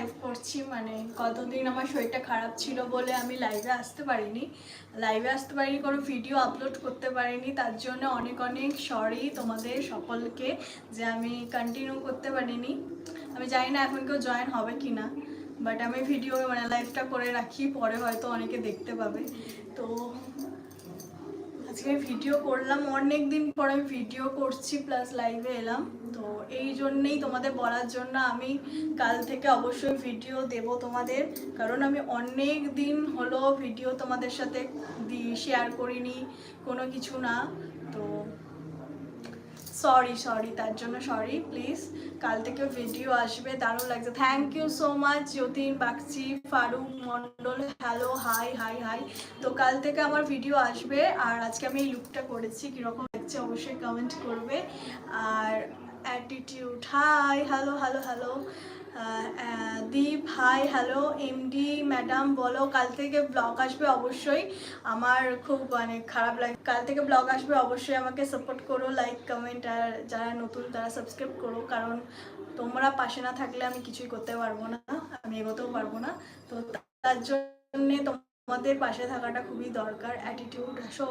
Live করছি মানে কতদিন আমার শরীরটা খারাপ ছিল বলে আমি লাইভে আসতে পারিনি। লাইভে আসতে পারিনি, কোনো ভিডিও আপলোড করতে পারিনি। তার জন্য অনেক অনেক সরি তোমাদের সকলকে যে আমি কন্টিনিউ করতে পারিনি। আমি জানি না এখন কেউ জয়েন হবে কি না বাট আমি ভিডিও মানে লাইভটা করে রাখি, পরে হয়তো অনেকে দেখতে পাবে। তো আজকে ভিডিও করলাম, অনেক দিন পর আমি ভিডিও করছি প্লাস লাইভে এলাম। তো এই জন্যেই তোমাদের বলার জন্য আমি কাল থেকে অবশ্যই ভিডিও দেব তোমাদের। কারণ আমি অনেক দিন হলো ভিডিও তোমাদের সাথে শেয়ার করিনি, কোনো কিছু না। তো সরি সরি তার জন্য সরি প্লিজ কাল থেকে ভিডিও আসবে, দারুণ লাগছে। Thank you so much Jatin, Bagchi, Faruk Mondal hello hi hi hi তো কাল থেকে আমার ভিডিও আসবে, আর আজকে আমি এই লুকটা করেছি, কীরকম লাগছে অবশ্যই কমেন্ট করবে। আর attitude hi hello hello hello Deep hi hello, MD, madam, বলো, কাল থেকে ব্লগ আসবে অবশ্যই। আমার খুব মানে খারাপ লাগে, কাল থেকে ব্লগ আসবে অবশ্যই, আমাকে সাপোর্ট করো লাইক কমেন্ট আর যারা নতুন, তারা সাবস্ক্রাইব করো, কারণ তোমরা পাশে না থাকলে আমি কিছুই করতে পারব না, আমি এগোতেও পারব না। তো তার জন্যে তোমাদের পাশে থাকাটা খুবই দরকার অ্যাটিটিউড সো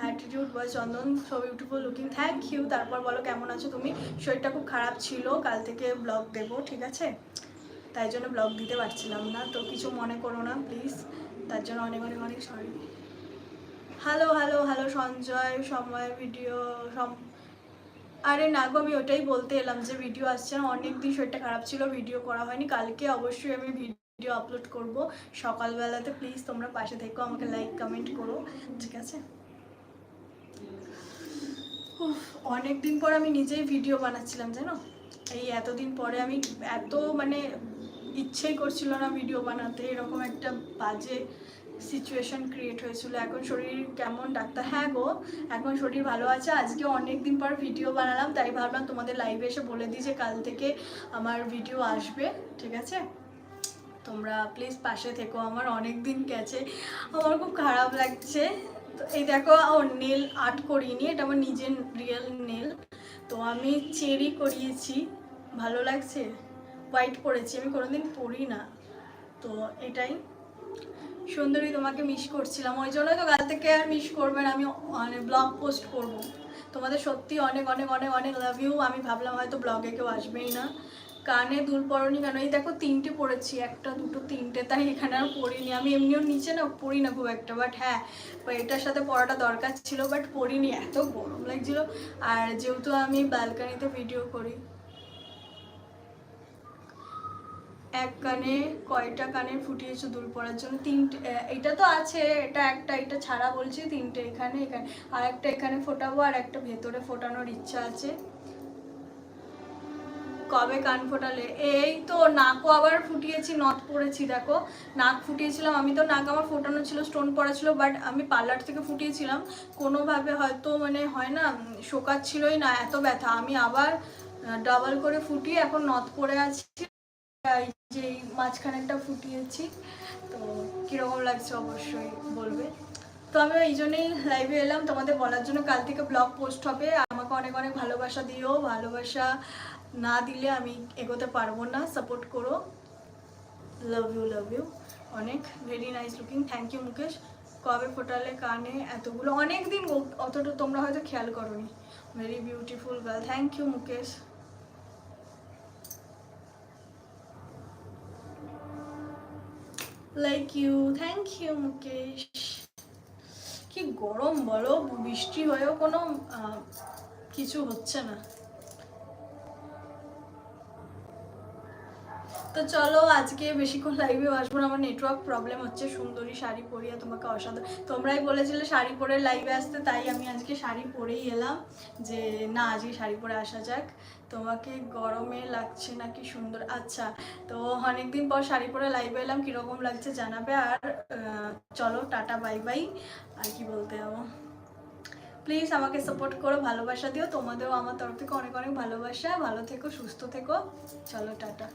অ্যাটিটিউড বা Chandan so beautiful looking thank you তারপর বলো কেমন আছো তুমি? শরীরটা খুব খারাপ ছিল, কাল থেকে ব্লগ দেবো, ঠিক আছে? তাই জন্য ব্লগ দিতে পারছিলাম না, তো কিছু মনে করো না প্লিজ তার জন্য অনেক অনেক অনেক sorry hello hello hello Sanjay, সময় ভিডিও সম, আরে না গো, আমি ওটাই বলতে এলাম যে ভিডিও আসছে না, অনেক দিন শরীরটা খারাপ ছিল ভিডিও করা হয়নি, কালকে অবশ্যই আমি ভিডিও আপলোড করব। সকালবেলাতে প্লিজ তোমরা পাশে থেকো, আমাকে লাইক কমেন্ট করো, ঠিক আছে? অনেক দিন পর আমি নিজেই ভিডিও বানাচ্ছিলাম, জানো? এই এতদিন পরে আমি এত মানে ইচ্ছেই করছিল না ভিডিও বানাতে, এরকম একটা বাজে সিচুয়েশন ক্রিয়েট হয়েছিল। এখন শরীর কেমন ডাক্তার? হ্যাঁ গো, এখন শরীর ভালো আছে। আজকে অনেক দিন পর ভিডিও বানালাম, তাই ভাবলাম তোমাদের লাইভে এসে বলে দিই যে কাল থেকে আমার ভিডিও আসবে, ঠিক আছে? তোমরা প্লিজ পাশে থেকো, আমার অনেক দিন গেছে, আমার খুব খারাপ লাগছে। তো এই দেখো, ও নেল আর্ট করিনি, এটা আমার নিজের রিয়েল নেল তো আমি চেরি করিয়েছি, ভালো লাগছে? হোয়াইট পরেছি, আমি কোনোদিন পরি না। তো এটাই। সুন্দরী তোমাকে মিস করছিলাম, ওই জন্যই তো কাল থেকে আর মিস করবে না, আমি মানে ব্লগ পোস্ট করব। তোমাদের সত্যি অনেক অনেক অনেক অনেক লাভ ইউ আমি ভাবলাম হয়তো ব্লগে কেউ আসবেই না। কানে দুল পরনি কেন? এই দেখো তিনটে পড়েছি, একটা, দুটো, তিনটে, তাই এখানে আর পড়িনি। আমি এমনিও নিচে না পড়ি না খুব একটা বাট হ্যাঁ এটার সাথে পড়াটা দরকার ছিল বাট পড়িনি, এত গরম লাগছিল। আর যেহেতু আমি ব্যালকানিতে ভিডিও করি, এক কানে, কয়টা কানে ফুটিয়েছো দুল পড়ার জন্য? তিনটে এটা তো আছে, এটা একটা, এটা ছাড়া বলছি, তিনটে এখানে এখানে আর একটা এখানে ফোটাবো আর একটা ভেতরে ফোটানোর ইচ্ছা আছে। কবে কান ফোটালে? এই তো নাকও আবার ফুটিয়েছি নথ পড়েছি দেখো। নাক ফুটিয়েছিলাম, আমি তো নাক আমার ফোটানো ছিল স্টোন পড়া ছিল বাট আমি পার্লার থেকে ফুটিয়েছিলাম। কোনোভাবে হয়তো মানে হয় না শোকাচ্ছিলই না, এত ব্যথা। আমি আবার ডাবল করে ফুটিয়ে এখন নথ পড়ে আছি। যে এই মাঝখানেরটা ফুটিয়েছি, তো কীরকম লাগছে অবশ্যই বলবে? তো আমি এই জন্যই লাইভে এলাম। তোমাদের বলার জন্য কাল থেকে ব্লগ পোস্ট হবে। আমাকে অনেক অনেক ভালোবাসা দিও। ভালোবাসা না দিলে আমি এগোতে পারব না। সাপোর্ট করো। লাভ ইউ লাভ ইউ অনেক very nice looking thank you Mukesh. কবে ফোটালে, কানে, এতগুলো অনেক দিন অতটা তোমরা হয়তো খেয়াল করোনি। Very beautiful girl thank you Mukesh. Like you thank you Mukesh. কি গরম বলো বৃষ্টি হয়েও কোনো কিছু হচ্ছে না। তো চলো, আজকে বেশিক্ষণ লাইভে আসব না। আমার নেটওয়ার্ক প্রবলেম হচ্ছে। সুন্দরী শাড়ি পরিয়ে তোমাকে অসাধারণ তোমরাই বলেছিলে শাড়ি পরে লাইভে আসতে, তাই আমি আজকে শাড়ি পরেই এলাম যে, না, আজকে শাড়ি পরে আসা যাক। তোমাকে গরমে লাগছে নাকি সুন্দর? আচ্ছা তো অনেকদিন পর শাড়ি পরে লাইভে এলাম। কীরকম লাগছে জানাবে? আর চলো, টাটা বাই বাই আর কি বলতে যাব? প্লিজ আমাকে সাপোর্ট করো, ভালোবাসা দিও। তোমাদেরও আমার তরফ থেকে অনেক অনেক ভালোবাসা। ভালো থেকো, সুস্থ থেকো। চলো, টাটা।